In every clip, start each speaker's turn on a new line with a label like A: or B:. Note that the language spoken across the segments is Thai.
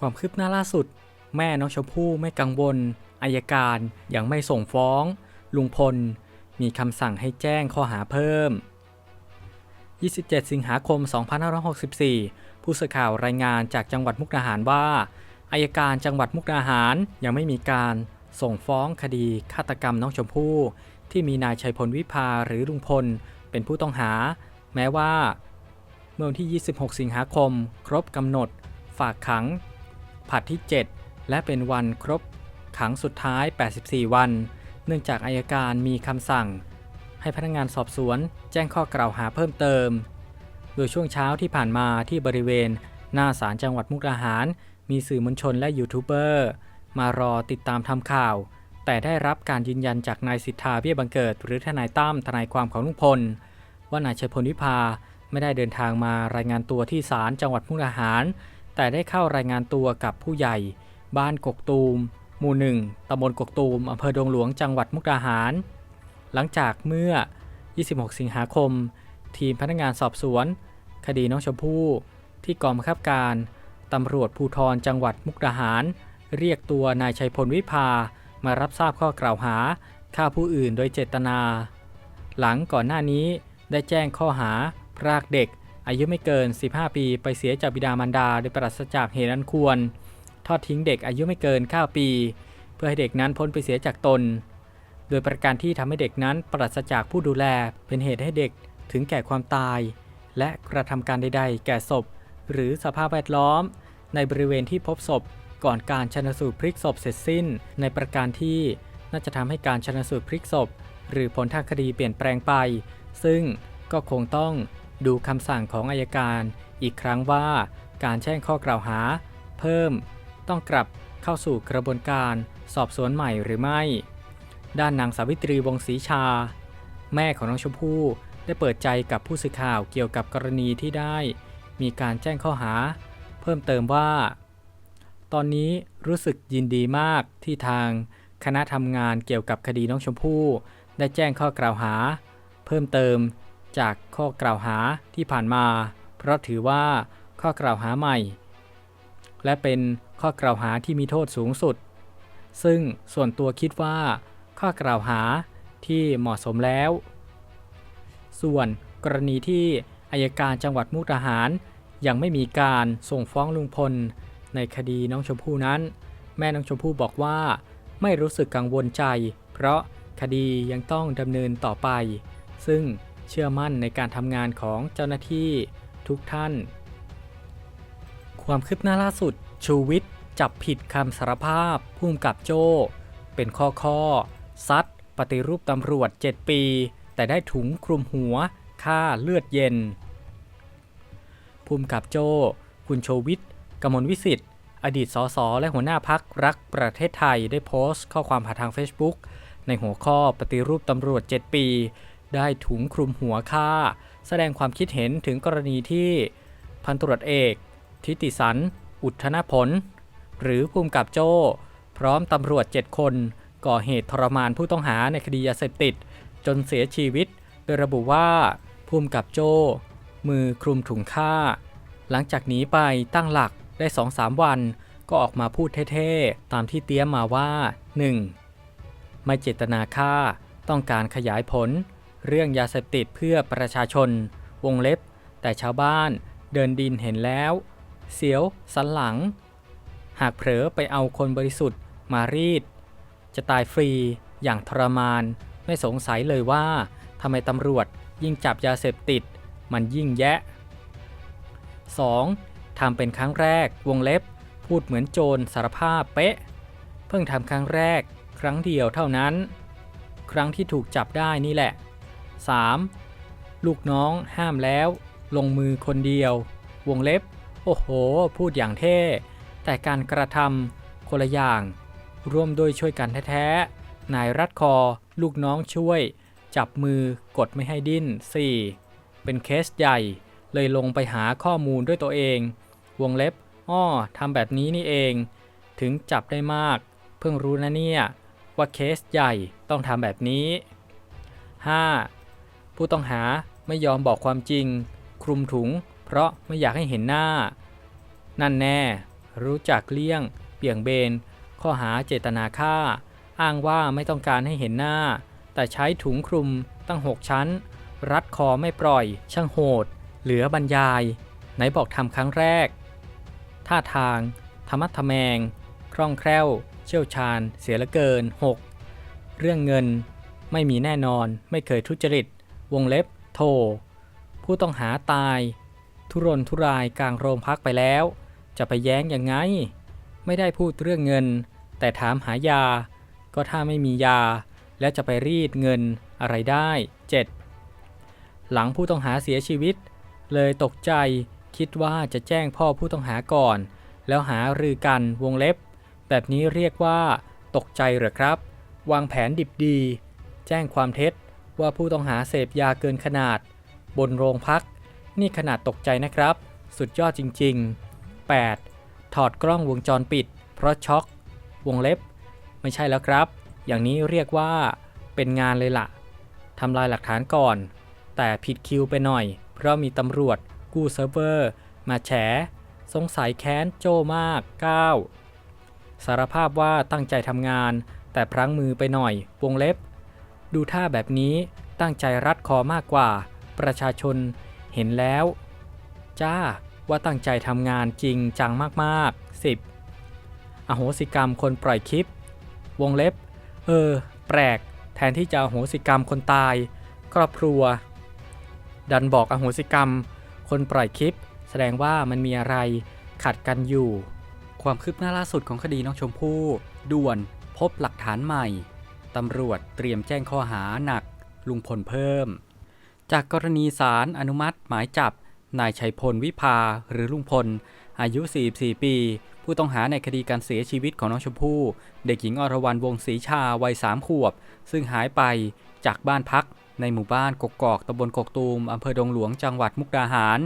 A: ความคืบหน้าล่าสุด แม่น้องชมพู่ไม่กังวลอายการยังไม่ส่งฟ้อง ลุงพล มีคำสั่งให้แจ้งข้อหาเพิ่ม 27 สิงหาคม 2564 ผู้สื่อข่าวรายงานจากจังหวัดมุกดาหารว่าอายการจังหวัดมุกดาหารยังไม่มีการส่งฟ้องคดีฆาตกรรมน้องชมพู่ ที่มีนายชัยพลวิภาหรือลุงพล เป็นผู้ต้องหา แม้ว่า เมื่อวันที่ 26 สิงหาคม ครบกำหนด ฝากขัง ผัดที่ 7 และเป็นวันครบขังสุดท้าย 84 วัน เนื่องจากอายการมีคำสั่ง ให้พนักงานสอบสวนแจ้งข้อกล่าวหาเพิ่มเติม โดยช่วงเช้าที่ผ่านมาที่บริเวณ หน้าศาลจังหวัดมุกดาหาร มีสื่อมวลชนและยูทูบเบอร์ มารอติดตามทำข่าว แต่ได้รับการยืนยันจากนายสิทธาเบี้ยบังเกิด หรือทนายตั้มทนายความของลุงพล ว่านายชัยพลวิภาไม่ได้เดินทางมารายงานตัวที่ศาลจังหวัดมุกดาหาร แต่ได้เข้ารายงานตัวกับผู้ใหญ่ บ้านกกตูม หมู่หนึ่งตำบลกกตูมอำเภอดงหลวงจังหวัดมุกดาหาร หลังจากเมื่อ 26 สิงหาคม ทีมพนักงานสอบสวน คดีน้องชมพู่ ที่กองบังคับการตำรวจภูธรจังหวัดมุกดาหาร เรียกตัวนายชัยพลวิภามารับทราบข้อกล่าวหาฆ่าผู้อื่นโดยเจตนา หลังก่อนหน้านี้ได้แจ้งข้อหาพรากเด็ก อายุไม่เกิน 15 ปีไปเสียจากบิดามารดาโดยปราศจากเหตุอันควร ทอดทิ้งเด็กอายุไม่เกิน 9 ปี เพื่อให้เด็กนั้นพ้นไปเสียจากตน โดยประการที่ทำให้เด็กนั้นปราศจากผู้ดูแลเป็นเหตุให้เด็กถึงแก่ความตาย และกระทำการใด ๆ แก่ศพ หรือสภาพแวดล้อม ในบริเวณที่พบศพ ก่อนการชนสูตรพลิกศพเสร็จสิ้น ในประการที่น่าจะทำให้การชนสูตรพลิกศพ หรือผลทางคดีเปลี่ยนแปลงไป ซึ่งก็คงต้อง ดูคำสั่งของอายการอีกครั้งว่าการแจ้งข้อกล่าวหา เพิ่มต้องกลับเข้าสู่กระบวนการสอบสวนใหม่หรือไม่ ด้านนางสาวิตรีวงศรีชา แม่ของน้องชมพู่ได้เปิดใจกับผู้สื่อข่าวเกี่ยวกับกรณีที่ได้ มีการแจ้งข้อหา เพิ่มเติมว่า ตอนนี้รู้สึกยินดีมากที่ทางคณะทำงานเกี่ยวกับคดีน้องชมพู่ ได้แจ้งข้อกล่าวหา เพิ่มเติม จากข้อกล่าวหาที่ผ่านมา เพราะถือว่าข้อกล่าวหาใหม่ และเป็นข้อกล่าวหาที่มีโทษสูงสุด ซึ่งส่วนตัวคิดว่า ข้อกล่าวหาที่เหมาะสมแล้ว ส่วนกรณีที่อายการจังหวัดมุกดาหาร ยังไม่มีการส่งฟ้องลุงพล ในคดีน้องชมพู่นั้น แม่น้องชมพู่บอกว่า ไม่รู้สึกกังวลใจ เพราะคดียังต้องดำเนินต่อไป ซึ่ง เชื่อมั่นในการทำงานของเจ้าหน้าที่ทุกท่าน ความคืบหน้าล่าสุด ชูวิทย์จับผิดคำสารภาพพุ่มกับโจ้ เป็นข้อข้อ ซัดปฏิรูปตำรวจ 7 ปี แต่ได้ถุงคลุมหัวค่าเลือดเย็นภูมิกับโจ้ คุณโชวิทย์กมลวิสิทธิ์ อดีตสสและหัวหน้าพักรักประเทศไทยได้โพสต์ข้อความผ่านทาง Facebook ในหัวข้อปฏิรูปตำรวจ 7 ปี ได้ถุงคลุมหัวค่า แสดงความคิดเห็นถึงกรณีที่พันตรวจเอก ทิติสัน อุทธนผล หรือภูมิกับโจ้ พร้อมตำรวจ 7 คน ก่อเหตุทรมานผู้ต้องหาในคดียาเสพติด จนเสียชีวิต โดยระบุว่าภูมิกับโจ้ มือคลุมถุงฆ่า หลังจากหนีไปตั้งหลักได้ 2-3 วัน ก็ออกมาพูดเท่ๆ ตามที่เตรียมมาว่า 1. ไม่เจตนาฆ่า ต้องการขยายผล เรื่องยาเสพติดเพื่อประชาชน วงเล็บ แต่ชาวบ้านเดินดินเห็นแล้ว เสียวสันหลัง หากเผลอไปเอาคนบริสุทธิ์มารีด จะตายฟรีอย่างทรมาน ไม่สงสัยเลยว่าทำไมตำรวจยิ่งจับยาเสพติด มันยิ่งแยะ 2. ทำเป็นครั้งแรกวงเล็บ พูดเหมือนโจรสารภาพเป๊ะ เพิ่งทำครั้งแรก ครั้งเดียวเท่านั้น ครั้งที่ถูกจับได้นี่แหละ 3. ลูกน้องห้ามแล้ว ลงมือคนเดียว วงเล็บ โอ้โห พูดอย่างเท่ แต่การกระทำคนละอย่าง ร่วมโดยช่วยกันแท้ๆนายรัดคอ ลูกน้องช่วย จับมือกดไม่ให้ดิ้น 4. เป็นเคสใหญ่ เลยลงไปหาข้อมูลด้วยตัวเอง วงเล็บ อ้อทำแบบนี้นี่เอง ถึงจับได้มาก เพิ่งรู้นะเนี่ย ว่าเคสใหญ่ต้องทำแบบนี้ 5. ผู้ต้องหาไม่ยอมบอกความจริง คลุมถุง เพราะไม่อยากให้เห็นหน้า นั่นแน่ รู้จักเลี่ยง เบี่ยงเบน ข้อหาเจตนาฆ่า อ้างว่าไม่ต้องการให้เห็นหน้า แต่ใช้ถุงคลุมตั้ง6ชั้น รัดคอไม่ปล่อย ช่างโหด เหลือบรรยาย ไหนบอกทำครั้งแรก ท่าทาง ธรรมัดทแมง คล่องแคล่ว เชี่ยวชาญ เสียเหลือเกิน 6. เรื่องเงินไม่มีแน่นอนไม่เคยทุจริต วงเล็บ โท ผู้ต้องหาตาย ทุรนทุรายกลางโรงพักไปแล้ว จะไปแย้งยังไง ไม่ได้พูดเรื่องเงิน แต่ถามหายา ก็ถ้าไม่มียา แล้วจะไปรีดเงินอะไรได้ 7. หลังผู้ต้องหาเสียชีวิต เลยตกใจคิดว่าจะแจ้งพ่อผู้ต้องหาก่อน แล้วหารือกันวงเล็บ แบบนี้เรียกว่า ตกใจเหรอครับ วางแผนดิบดี แจ้งความเท็จ ว่าผู้ต้องหาเสพยาเกินขนาด บนโรงพัก นี่ขนาดตกใจนะครับ สุดยอดจริง ๆ 8. ถอดกล้องวงจรปิด เพราะช็อก วงเล็บ ไม่ใช่แล้วครับ อย่างนี้เรียกว่าเป็นงานเลยล่ะทำลายหลักฐานก่อน แต่ผิดคิวไปหน่อย เพราะมีตำรวจกู้เซิร์ฟเวอร์ มาแฉ สงสัยแค้นโจมาก 9. สารภาพว่าตั้งใจทำงาน แต่พลั้งมือไปหน่อย วงเล็บ ดูท่าแบบนี้ตั้งใจรัดคอมากกว่า ประชาชนเห็นแล้ว จ้าว่าตั้งใจทำงานจริงจังมากๆ 10. อโหสิกรรมคนปล่อยคลิป วงเล็บ เออ แปลก แทนที่จะอโหสิกรรมคนตาย ครอบครัว ดันบอกอโหสิกรรม คนปล่อยคลิป แสดงว่ามันมีอะไรขัดกันอยู่ ความคืบหน้าล่าสุดของคดีน้องชมพู่ด่วนพบหลักฐานใหม่ ตำรวจเตรียมแจ้งข้อหาหนักลุงพลเพิ่ม จากกรณีศาลอนุมัติหมายจับ นายชัยพลวิภาหรือลุงพล อายุ 44 ปี ผู้ต้องหาในคดีการเสียชีวิตของน้องชมพู่ เด็กหญิงอรวรรณวงศรีชาวัย3ขวบ ซึ่งหายไปจากบ้านพัก ในหมู่บ้านกกอกตำบลกกตูมอำเภอดงหลวงจังหวัดมุกดาหาร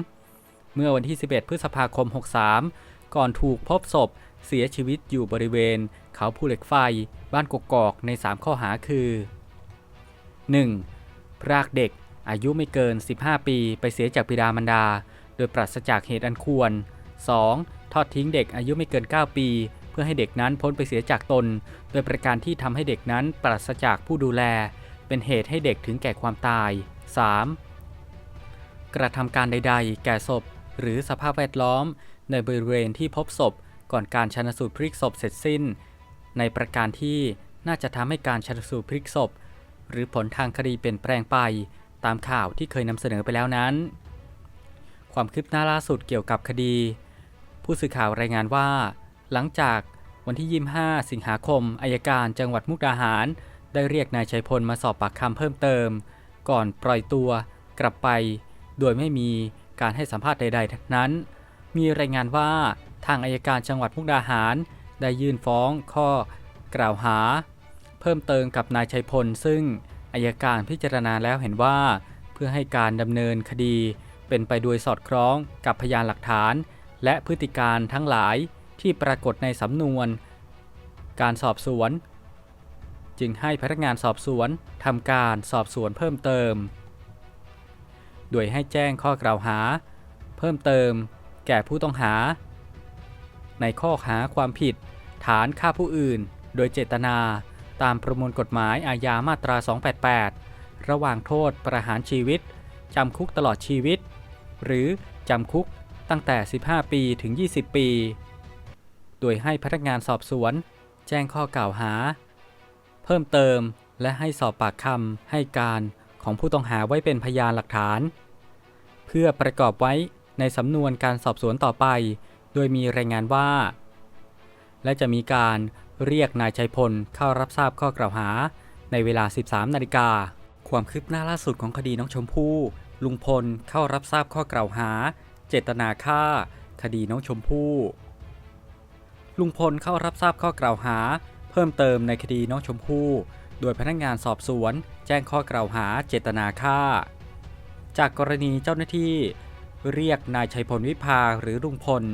A: เมื่อวันที่ 11 พฤษภาคม 63 ก่อนถูกพบศพ เสียชีวิตอยู่บริเวณ เขาภูเหล็กไฟ บ้านกกอกใน 3 ข้อหาคือ 1. พรากเด็กอายุไม่เกิน 15 ปีไปเสียจากบิดามารดา โดยปราศจากเหตุอันควร 2. ทอดทิ้งเด็กอายุไม่เกิน 9 ปี เพื่อให้เด็กนั้นพ้นไปเสียจากตน โดยประการที่ทำให้เด็กนั้นปราศจากผู้ดูแล เป็นเหตุให้เด็กถึงแก่ความตาย 3. กระทำการใด ๆ แก่ศพ หรือสภาพแวดล้อม ในบริเวณที่พบศพ ก่อนการชันสูตรพลิกศพเสร็จสิ้น ในประการที่น่าจะทำให้การชันสูตรพลิกศพ หรือผลทางคดีเปลี่ยนแปลงไปตามข่าวที่เคยนำเสนอไปแล้วนั้น ความคืบหน้าล่าสุดเกี่ยวกับคดี ผู้สื่อข่าวรายงานว่า หลังจากวันที่ 25 สิงหาคมอายการจังหวัดมุกดาหาร ได้เรียกนายชัยพลมาสอบปากคำเพิ่มเติม ก่อนปล่อยตัวกลับไป โดยไม่มีการให้สัมภาษณ์ใด ๆ นั้น มีรายงานว่า ทางอายการจังหวัดมุกดาหาร ได้ยื่นฟ้องข้อกล่าวหา เพิ่มเติมกับนายชัยพล ซึ่งอายการพิจารณาแล้วเห็นว่า เพื่อให้การดำเนินคดี เป็นไปโดยสอดคล้องกับพยานหลักฐาน และพฤติการทั้งหลายที่ปรากฏในสำนวน การสอบสวน จึงให้พนักงานสอบสวนทำการสอบสวนเพิ่มเติม โดยให้แจ้งข้อกล่าวหา เพิ่มเติม แก่ผู้ต้องหา ในข้อหาความผิด ฐานฆ่าผู้อื่น โดยเจตนา ตามประมวลกฎหมายอาญามาตรา 288 ระหว่างโทษประหารชีวิต จำคุกตลอดชีวิต หรือจำคุกตั้งแต่ 15 ปีถึง 20 ปี โดยให้พนักงานสอบสวน แจ้งข้อกล่าวหา เพิ่มเติมและให้สอบปากคำให้การของผู้ต้องหาไว้เป็นพยานหลักฐาน เพื่อประกอบไว้ในสำนวนการสอบสวนต่อไป โดยมีรายงานว่า และจะมีการเรียกนายชัยพลเข้ารับทราบข้อกล่าวหาในเวลา 13 นาฬิกา ความคืบหน้าล่าสุดของคดีน้องชมพู่ลุงพลเข้ารับทราบข้อกล่าวหา เจตนาฆ่า คดีน้องชมพู่ลุงพลเข้ารับทราบข้อกล่าวหา เพิ่มเติมในคดีน้องชมพู่โดยพนักงานสอบสวน แจ้งข้อกล่าวหาเจตนาฆ่า จากกรณีเจ้าหน้าที่ เรียกนายชัยพลวิภาหรือลุงพล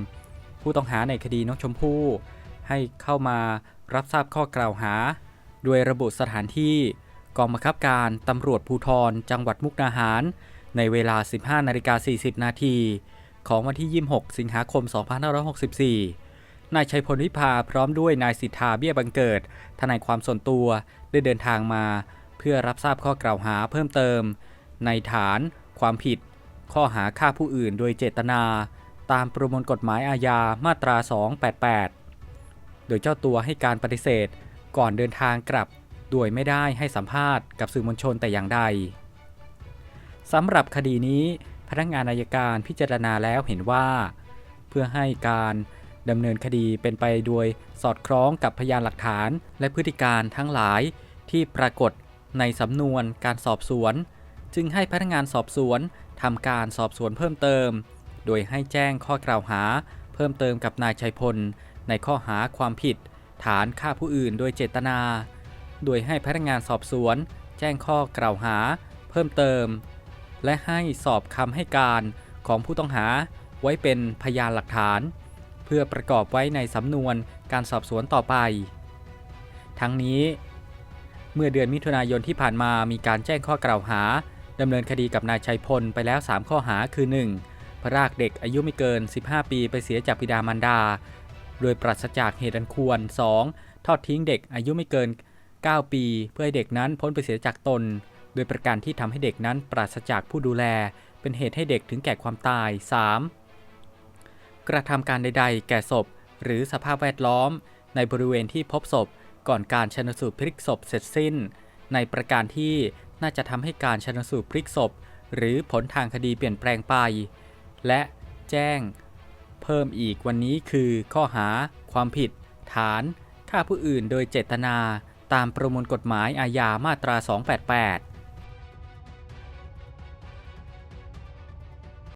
A: ผู้ต้องหาในคดีน้องชมพู่ให้เข้ามารับทราบข้อกล่าวหา โดยระบุสถานที่กองบังคับการตำรวจภูธรจังหวัดมุกดาหาร ในเวลา 15นาฬิกา40 นาทีของวันที่ 26 สิงหาคม 2564 นายชัยพลวิภาพร้อมด้วยนายสิทธาเบี้ยบังเกิด ทนายความส่วนตัวได้เดินทางมา เพื่อรับทราบข้อกล่าวหาเพิ่มเติม ในฐาน ความผิด ข้อหาฆ่าผู้อื่นโดยเจตนา ตามประมวลกฎหมายอาญามาตรา 288 โดยเจ้าตัวให้การปฏิเสธก่อนเดินทางกลับ โดยไม่ได้ให้สัมภาษณ์กับสื่อมวลชนแต่อย่างใดสำหรับคดีนี้พนักงานอายการพิจารณาแล้วเห็นว่า เพื่อให้การดำเนินคดีเป็นไปโดยสอดคล้องกับพยานหลักฐาน และพฤติการทั้งหลายที่ปรากฏในสำนวนการสอบสวน จึงให้พนักงานสอบสวนทำการสอบสวนเพิ่มเติม โดยให้แจ้งข้อกล่าวหา เพิ่มเติมกับนายชัยพล ในข้อหาความผิด ฐานฆ่าผู้อื่นโดยเจตนา โดยให้พนักงานสอบสวน แจ้งข้อกล่าวหา เพิ่มเติม และให้สอบคำให้การของผู้ต้องหาไว้เป็นพยานหลักฐาน เพื่อประกอบไว้ในสำนวนการสอบสวนต่อไป ทั้งนี้เมื่อเดือนมิถุนายนที่ผ่านมามีการแจ้งข้อกล่าวหาดำเนินคดีกับนายชัยพลไปแล้ว 3 ข้อหาคือ 1. พรากเด็กอายุไม่เกิน 15 ปีไปเสียจากบิดามารดา โดยปราศจากเหตุอันควร 2. ทอดทิ้งเด็กอายุไม่เกิน 9 ปี เพื่อให้เด็กนั้นพ้นไปเสียจากตน โดยประการที่ทำให้เด็กนั้นปราศจากผู้ดูแล เป็นเหตุให้เด็กถึงแก่ความตาย 3. กระทำการใด ๆ แก่ศพ หรือสภาพแวดล้อม ในบริเวณที่พบศพ ก่อนการชนสูตรพลิกศพเสร็จสิ้น ในประการที่น่าจะทำให้การชนสูตรพลิกศพ หรือผลทางคดีเปลี่ยนแปลงไป และแจ้ง เพิ่มอีกวันนี้คือข้อหาความผิด ฐานฆ่าผู้อื่นโดยเจตนา ตามประมวลกฎหมายอาญามาตรา 288